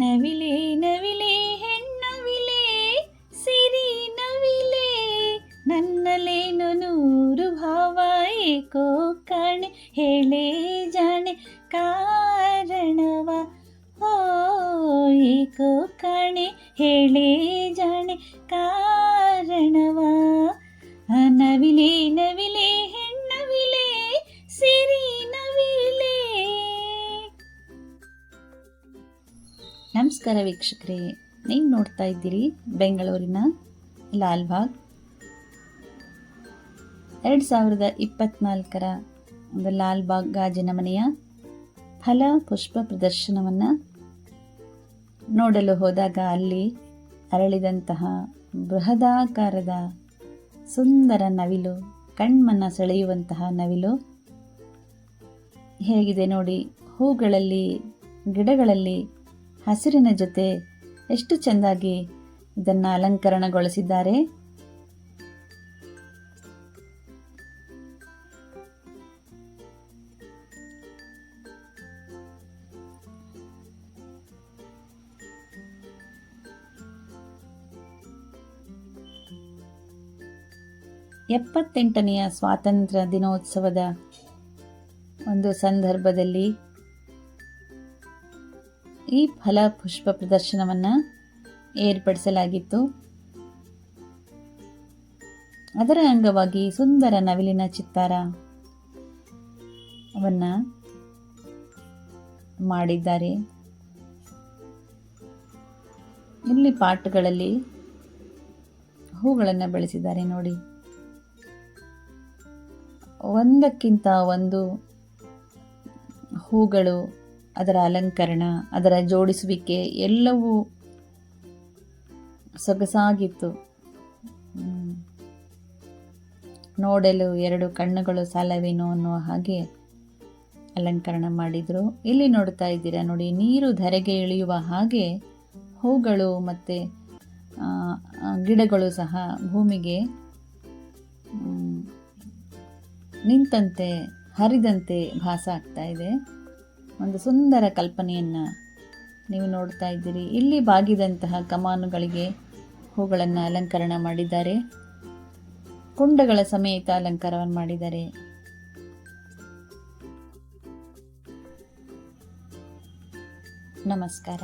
ನವಿಲೆ ನವಿಲೆ ಹೆಣ್ಣವಿಲೆ ಸಿರಿ ನವಿಲೆ ನನ್ನಲೇನು ನೂರು ಭಾವ ಏಕೋ ಕಾಣೆ ಹೇಳೇ ಜಾಣೆ ಕಾರಣವ ಓ ಏಕೋ ಕಾಣೆ ಹೇಳೇ ಜಾಣೆ ನಮಸ್ಕಾರ ವೀಕ್ಷಕರೇ, ನೀವು ನೋಡ್ತಾ ಇದ್ದೀರಿ ಬೆಂಗಳೂರಿನ ಲಾಲ್ಬಾಗ್ ಎರಡು ಸಾವಿರದ ಇಪ್ಪತ್ನಾಲ್ಕರ ಒಂದು ಲಾಲ್ಬಾಗ್ ಗಾಜಿನ ಮನೆಯ ಫಲ ಪುಷ್ಪ ಪ್ರದರ್ಶನವನ್ನು ನೋಡಲು ಹೋದಾಗ ಅಲ್ಲಿ ಅರಳಿದಂತಹ ಬೃಹದಾಕಾರದ ಸುಂದರ ನವಿಲು, ಕಣ್ಮನ ಸೆಳೆಯುವಂತಹ ನವಿಲು ಹೇಗಿದೆ ನೋಡಿ. ಹೂಗಳಲ್ಲಿ, ಗಿಡಗಳಲ್ಲಿ ಹಸಿರಿನ ಜೊತೆ ಎಷ್ಟು ಚೆಂದಾಗಿ ಇದನ್ನು ಅಲಂಕರಣಗೊಳಿಸಿದ್ದಾರೆ. ಎಪ್ಪತ್ತೆಂಟನೆಯ ಸ್ವಾತಂತ್ರ್ಯ ದಿನೋತ್ಸವದ ಒಂದು ಸಂದರ್ಭದಲ್ಲಿ ಈ ಫಲ ಪುಷ್ಪ ಪ್ರದರ್ಶನವನ್ನು ಏರ್ಪಡಿಸಲಾಗಿತ್ತು. ಅದರ ಅಂಗವಾಗಿ ಸುಂದರ ನವಿಲಿನ ಚಿತ್ತಾರ ಅವನ್ನ ಮಾಡಿದ್ದಾರೆ. ಇಲ್ಲಿ ಪಾಟ್ಗಳಲ್ಲಿ ಹೂಗಳನ್ನು ಬೆಳೆಸಿದ್ದಾರೆ ನೋಡಿ. ಒಂದಕ್ಕಿಂತ ಒಂದು ಹೂಗಳು ಅದರ ಅಲಂಕರಣ, ಅದರ ಜೋಡಿಸುವಿಕೆ ಎಲ್ಲವೂ ಸೊಗಸಾಗಿತ್ತು. ನೋಡಲು ಎರಡು ಕಣ್ಣುಗಳು ಸಾಲವೇನೋ ಅನ್ನುವ ಹಾಗೆ ಅಲಂಕರಣ ಮಾಡಿದರು. ಇಲ್ಲಿ ನೋಡ್ತಾ ಇದ್ದೀರಾ ನೋಡಿ, ನೀರು ಧರೆಗೆ ಇಳಿಯುವ ಹಾಗೆ ಹೂಗಳು ಮತ್ತು ಗಿಡಗಳು ಸಹ ಭೂಮಿಗೆ ನಿಂತಂತೆ, ಹರಿದಂತೆ ಭಾಸ ಆಗ್ತಾ ಇದೆ. ಒಂದು ಸುಂದರ ಕಲ್ಪನೆಯನ್ನು ನೀವು ನೋಡ್ತಾ ಇದ್ದೀರಿ. ಇಲ್ಲಿ ಬಾಗಿದಂತಹ ಕಮಾನುಗಳಿಗೆ ಹೂಗಳನ್ನು ಅಲಂಕರಣ ಮಾಡಿದ್ದಾರೆ. ಕುಂಡಗಳ ಸಮೇತ ಅಲಂಕಾರವನ್ನು ಮಾಡಿದ್ದಾರೆ. ನಮಸ್ಕಾರ.